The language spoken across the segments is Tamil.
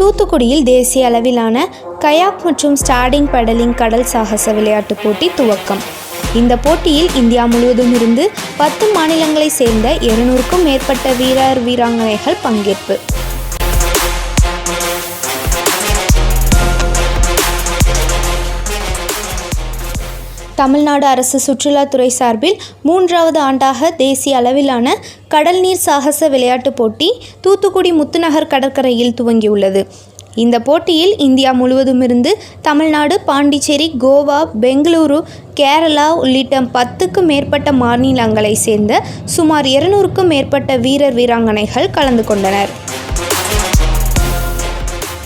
தூத்துக்குடியில் தேசிய அளவிலான கயாக் மற்றும் ஸ்டாடிங் பெடலிங் கடல் சாகச விளையாட்டுப் போட்டி துவக்கம். இந்த போட்டியில் இந்தியா முழுவதும் இருந்து பத்து மாநிலங்களை சேர்ந்த இருநூறுக்கும் மேற்பட்ட வீரர் வீராங்கனைகள் பங்கேற்பு. தமிழ்நாடு அரசு சுற்றுலாத்துறை சார்பில் மூன்றாவது ஆண்டாக தேசிய அளவிலான கடல் நீர் சாகச விளையாட்டுப் போட்டி தூத்துக்குடி முத்துநகர் கடற்கரையில் துவங்கியுள்ளது. இந்த போட்டியில் இந்தியா முழுவதுமிருந்து தமிழ்நாடு பாண்டிச்சேரி கோவா பெங்களூரு கேரளா உள்ளிட்ட பத்துக்கும் மேற்பட்ட மாநிலங்களை சேர்ந்த சுமார் இருநூறுக்கும் மேற்பட்ட வீரர் வீராங்கனைகள் கலந்து கொண்டனர்.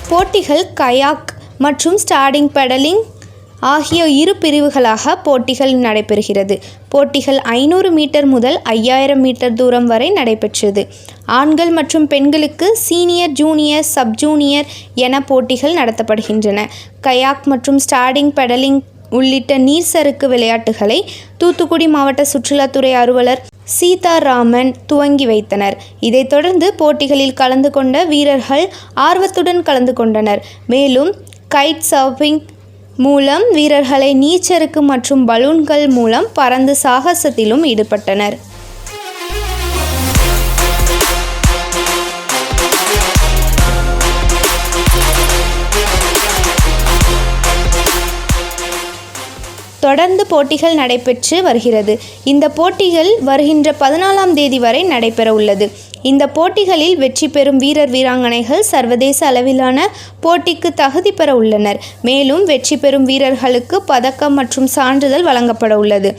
போட்டிகள் கயாக் மற்றும் ஸ்டாடிங் பெடலிங் ஆகிய இரு பிரிவுகளாக போட்டிகள் நடைபெறுகிறது. போட்டிகள் ஐநூறு மீட்டர் முதல் ஐயாயிரம் மீட்டர் தூரம் வரை நடைபெற்றது. ஆண்கள் மற்றும் பெண்களுக்கு சீனியர் ஜூனியர் சப் ஜூனியர் என போட்டிகள் நடத்தப்படுகின்றன. கயாக் மற்றும் ஸ்டாடிங் பெடலிங் உள்ளிட்ட நீர் சறுக்கு விளையாட்டுகளை தூத்துக்குடி மாவட்ட சுற்றுலாத்துறை அலுவலர் சீதாராமன் துவங்கி வைத்தனர். இதைத் தொடர்ந்து போட்டிகளில் கலந்து கொண்ட வீரர்கள் ஆர்வத்துடன் கலந்து கொண்டனர். மேலும் கைட் சர்ஃபிங் மூலம் வீரர்களை நீச்சருக்கு மற்றும் பலூன்கள் மூலம் பறந்து சாகசத்திலும் ஈடுபட்டனர். தொடர்ந்து போட்டிகள் நடைபெற்று வருகிறது. இந்த போட்டிகள் வருகின்ற பதினாலாம் தேதி வரை நடைபெற உள்ளது. இந்த போட்டிகளில் வெற்றி பெறும் வீரர் வீராங்கனைகள் சர்வதேச அளவிலான போட்டிக்கு தகுதி பெற உள்ளனர். மேலும் வெற்றி பெறும் வீரர்களுக்கு பதக்கம் மற்றும் சான்றிதழ் வழங்கப்பட உள்ளது.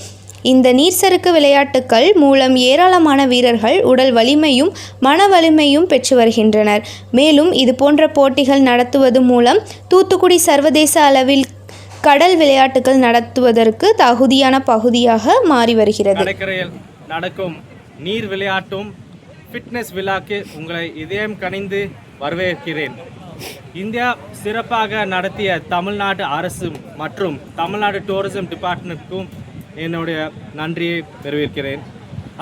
இந்த நீர்சறுக்கு விளையாட்டுக்கள் மூலம் ஏராளமான வீரர்கள் உடல் வலிமையும் மன வலிமையும் பெற்று வருகின்றனர். மேலும் இது போன்ற போட்டிகள் நடத்துவது மூலம் தூத்துக்குடி சர்வதேச அளவில் கடல் விளையாட்டுகள் நடத்துவதற்கு தகுதியான பகுதியாக மாறி வருகிறது. கடற்கரையில் நடக்கும் நீர் விளையாட்டும் ஃபிட்னஸ் விழாக்கு உங்களை இதயம் கனிந்து வரவேற்கிறேன். இந்தியா சிறப்பாக நடத்திய தமிழ்நாடு அரசு மற்றும் தமிழ்நாடு டூரிசம் டிபார்ட்மெண்ட்டுக்கும் என்னுடைய நன்றியை தெரிவிக்கிறேன்.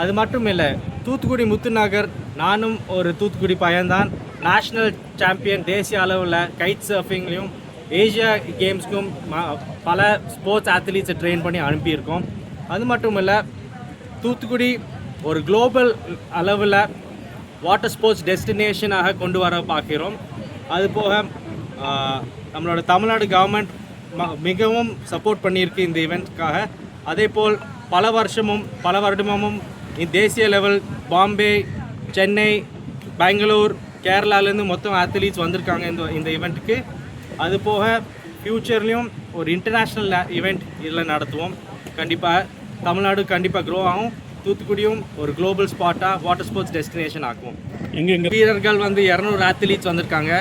அது மட்டும் இல்லை தூத்துக்குடி முத்துநகர் நானும் ஒரு தூத்துக்குடி பையன்தான். நேஷ்னல் சாம்பியன் தேசிய அளவில் கைட் சர்ஃபிங்லேயும் ஏஷியா கேம்ஸ்க்கும் ம- பல ஸ்போர்ட்ஸ் அத்லீட்ஸை ட்ரெயின் பண்ணி அனுப்பியிருக்கோம். அது மட்டும் இல்லை தூத்துக்குடி ஒரு குளோபல் அளவில் வாட்டர் ஸ்போர்ட்ஸ் டெஸ்டினேஷனாக கொண்டு வர பார்க்கிறோம். அது போக நம்மளோட தமிழ்நாடு கவர்மெண்ட் மிகவும் சப்போர்ட் பண்ணியிருக்கு இந்த இவெண்ட்காக அதே போல் பல வருஷமும் பல வருடமும் தேசிய லெவல் பாம்பே சென்னை பெங்களூர் கேரளாலேருந்து மொத்தம் அத்லீட்ஸ் வந்திருக்காங்க இந்த இந்த இவெண்ட்டுக்கு அது போக ஃப்யூச்சர்லேயும் ஒரு இன்டர்நேஷ்னல் இவெண்ட் இதில் நடத்துவோம். கண்டிப்பாக தமிழ்நாடு கண்டிப்பாக க்ரோ ஆகும். தூத்துக்குடியும் ஒரு குளோபல் ஸ்பாட்டாக வாட்டர் ஸ்போர்ட்ஸ் டெஸ்டினேஷன் ஆக்கும் எங்க வீரர்கள் வந்து இரநூறு அத்லீட்ஸ் வந்திருக்காங்க.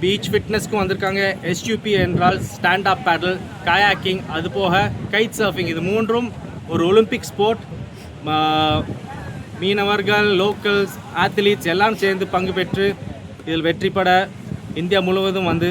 பீச் ஃபிட்னஸ்க்கும் வந்திருக்காங்க. எஸ்யூபி என்றால் ஸ்டாண்ட் அப் பேடல் கயாக்கிங் அது போக கைட் சர்ஃபிங் இது மூன்றும் ஒரு ஒலிம்பிக் ஸ்போர்ட் மீனவர்கள் லோக்கல்ஸ் அத்லீட்ஸ் எல்லாம் சேர்ந்து பங்கு பெற்று இதில் வெற்றி பெற இந்தியா முழுவதும் வந்து